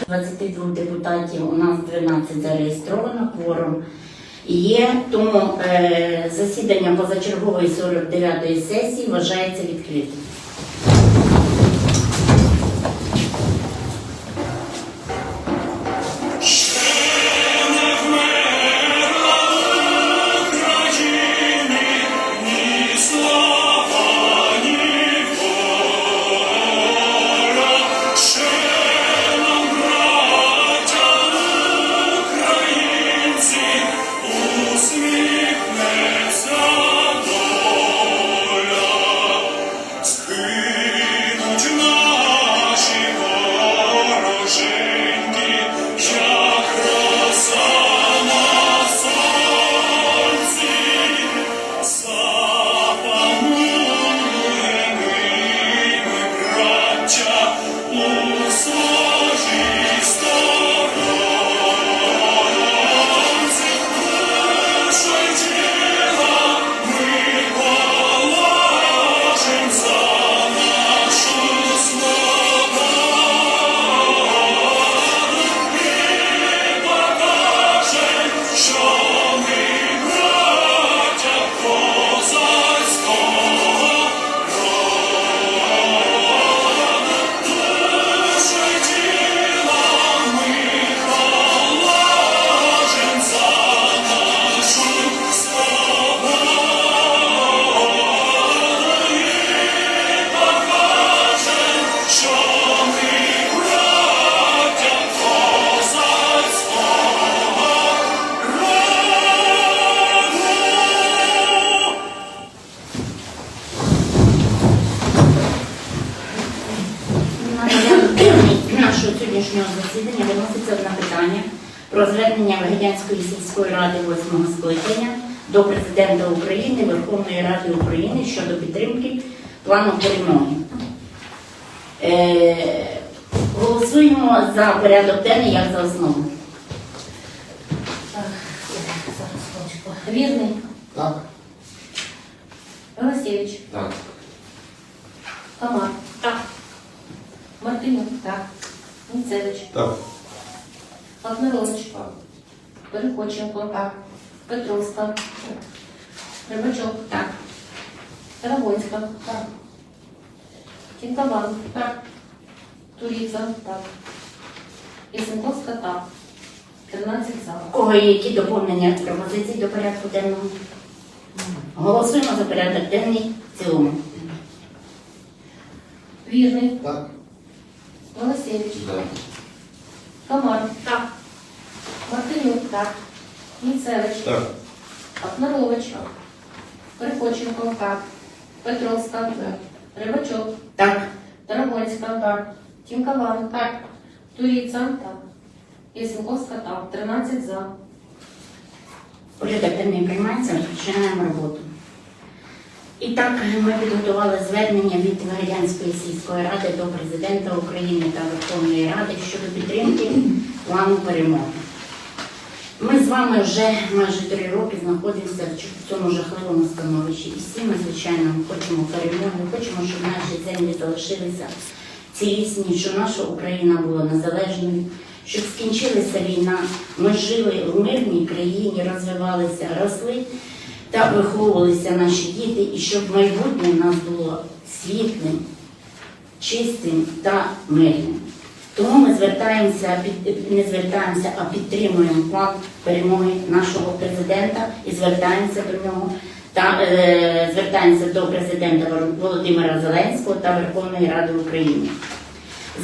22 депутатів у нас 12 зареєстровано, кворум є, тому е, засідання позачергової 49-ї сесії вважається відкритим. Про звернення сільської ради 8 скликання до президента України, Верховної Ради України щодо підтримки плану перемоги. Е, голосуємо за порядок денний як за основу. Вірний, Так. Голосєвич, Так. Комар. Так. Мартинюк. Так. Ніцевич. Так. Павлович. Так. Перехоченко. Так. Петровська. Рибачок. Так. Тарагонська. Так. Тінкаван. Так. Туріца. Так. Ісенковська. Так. 13 за. У кого є які доповнення пропозицій до порядку денного? Голосуємо за порядок денний в цілому. Вірний, Так. Голосєвич. Так. Комар. Так. Мартинюк. Так. Ніцевич. Так. Пахнарович. Перехоченко. Так. Петровська. Так. Рибачок. Так. Тарагонська. Так. Тінкаван. Так. Туріца. Так. Єсенковська. Так. 13 за. Порядок денний приймається, розпочинаємо роботу. І так ми підготували звернення від Варядянської сільської ради до президента України та Верховної Ради щодо підтримки плану перемоги. Ми з вами вже майже три роки знаходимося в цьому жахливому становищі. І всі ми, звичайно, хочемо перемоги, хочемо, щоб наші землі залишилися цілісні, щоб наша Україна була незалежною, щоб скінчилася війна. Ми жили в мирній країні, розвивалися, росли та виховувалися наші діти, і щоб майбутнє в нас було світлим, чистим та мирним. Тому ми звертаємося, не звертаємося, а підтримуємо план перемоги нашого президента і звертаємося до нього та е, звертаємося до президента Володимира Зеленського та Верховної Ради України.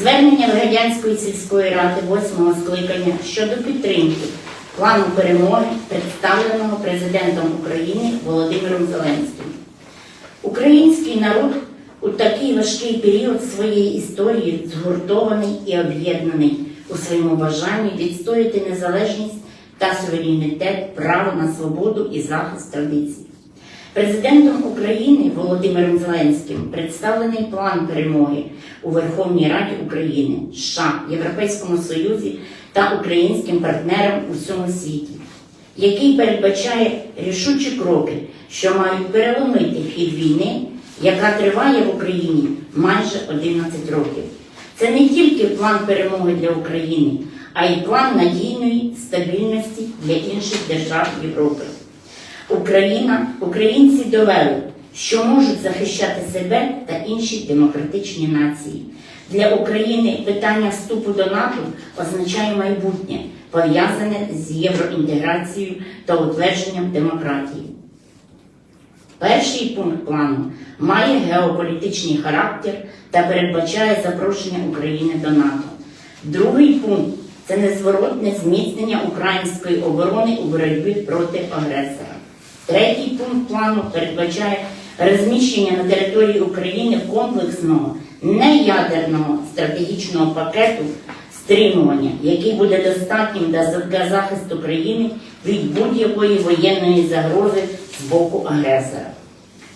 Звернення Вегедянської сільської ради 8 скликання щодо підтримки плану перемоги, представленого президентом України Володимиром Зеленським. Український народ у такий важкий період своєї історії згуртований і об'єднаний у своєму бажанні відстояти незалежність та суверенітет, право на свободу і захист традицій. Президентом України Володимиром Зеленським представлений план перемоги у Верховній Раді України, США, Європейському Союзі та українським партнерам у всьому світі, який передбачає рішучі кроки, що мають переломити хід війни, яка триває в Україні майже 11 років. Це не тільки план перемоги для України, а й план надійної стабільності для інших держав Європи. Україна, українці довели, що можуть захищати себе та інші демократичні нації. Для України питання вступу до НАТО означає майбутнє, пов'язане з євроінтеграцією та утвердженням демократії. Перший пункт плану має геополітичний характер та передбачає запрошення України до НАТО. Другий пункт це незворотне зміцнення української оборони у боротьбі проти агресора. Третій пункт плану передбачає розміщення на території України комплексного неядерного стратегічного пакету стримування, який буде достатнім для захисту країни від будь-якої воєнної загрози боку агресора.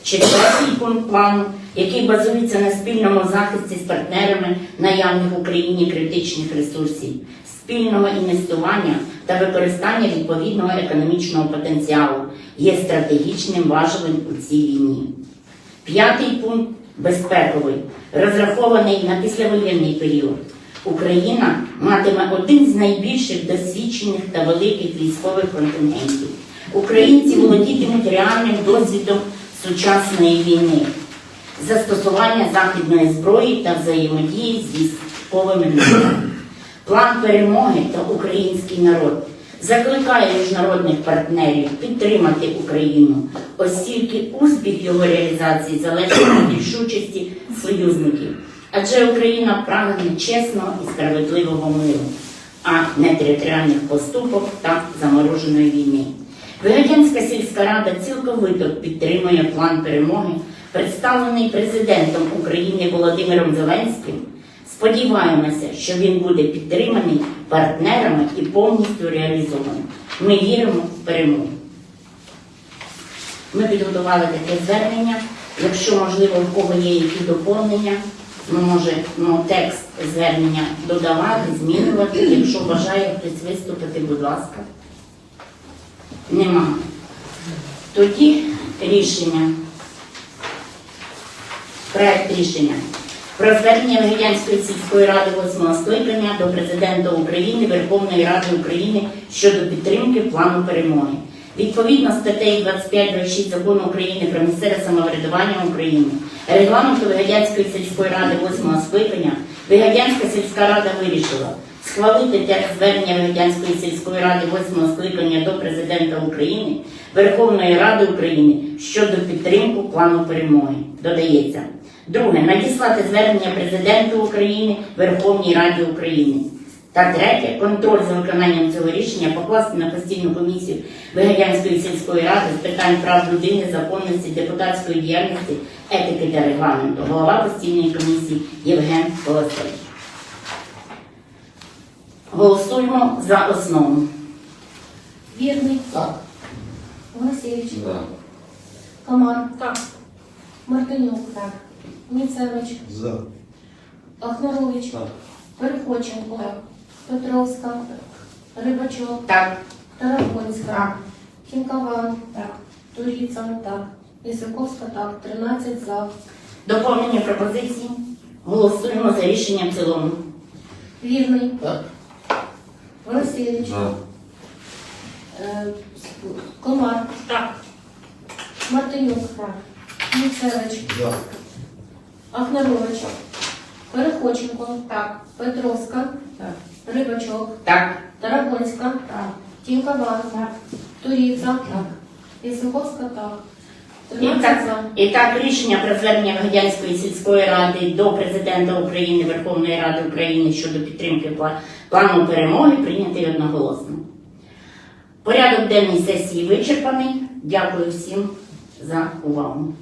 Четвертий пункт плану, який базується на спільному захисті з партнерами наявних в Україні критичних ресурсів, спільного інвестування та використання відповідного економічного потенціалу, є стратегічним важливим у цій війні. П'ятий пункт безпековий, розрахований на післявоєнний період. Україна матиме один з найбільших досвідчених та великих військових контингентів. Українці володітимуть реальним досвідом сучасної війни, застосування західної зброї та взаємодії з військовими народами. План перемоги та український народ закликає міжнародних партнерів підтримати Україну, оскільки успіх його реалізації залежить від рішучості союзників. Адже Україна прагне чесного і справедливого миру, а не територіальних поступок та замороженої війни. Вигадянська сільська рада цілковито підтримує план перемоги, представлений президентом України Володимиром Зеленським. Сподіваємося, що він буде підтриманий партнерами і повністю реалізований. Ми віримо в перемогу. Ми підготували таке звернення. Якщо можливо у кого є які доповнення, ми можемо текст звернення додавати, змінювати. Якщо бажає хтось виступити, будь ласка. Нема. Тоді рішення. Проект рішення про звернення Вегетянської сільської ради 8 скликання до президента України Верховної Ради України щодо підтримки плану перемоги. Відповідно статтеї 25-26 закону України про місцеве самоврядування України, регламенту Вигадянської сільської ради 8 скликання, Вигадянська сільська рада вирішила схвалити текст звернення Вигадянської сільської ради 8 скликання до президента України, Верховної Ради України щодо підтримки плану перемоги. Додається. Друге, надіслати звернення президенту України Верховній Раді України. Та третє, контроль за виконанням цього рішення покласти на постійну комісію Вигадянської сільської ради з питань прав людини, законності, депутатської діяльності, етики та регламенту. Голова постійної комісії Євген Колосевич. Голосуємо за основу. Вірний. Так. Голосевич. Да. Комар. Так. Мартинюк. Так. Ніцевич. За. Ахнарович. Так. Переходченко. Петровська. Рибачок. Так. Тарагонська. Так. Кінкаван. Так. Туріця. Так. Ісаковська. Так. 13 за. Доповнення пропозиції. Голосуємо за рішення в цілому. Вірний. Так. Голосевич. За. Е, Комар. Так. Мартинюк. Так. Ніцевич. За. Ахнарович. Переходченко. Так. Петровська. Так. Рибачок. Так. Тарагонська. Так. Тінкова. Так. Туріця. Так. Ісаковська. Так. І 13 так, і так рішення про звернення Вигадянської сільської ради до президента України Верховної Ради України щодо підтримки пла- плану перемоги прийнятий одноголосно. Порядок денний сесії вичерпаний. Дякую всім за увагу.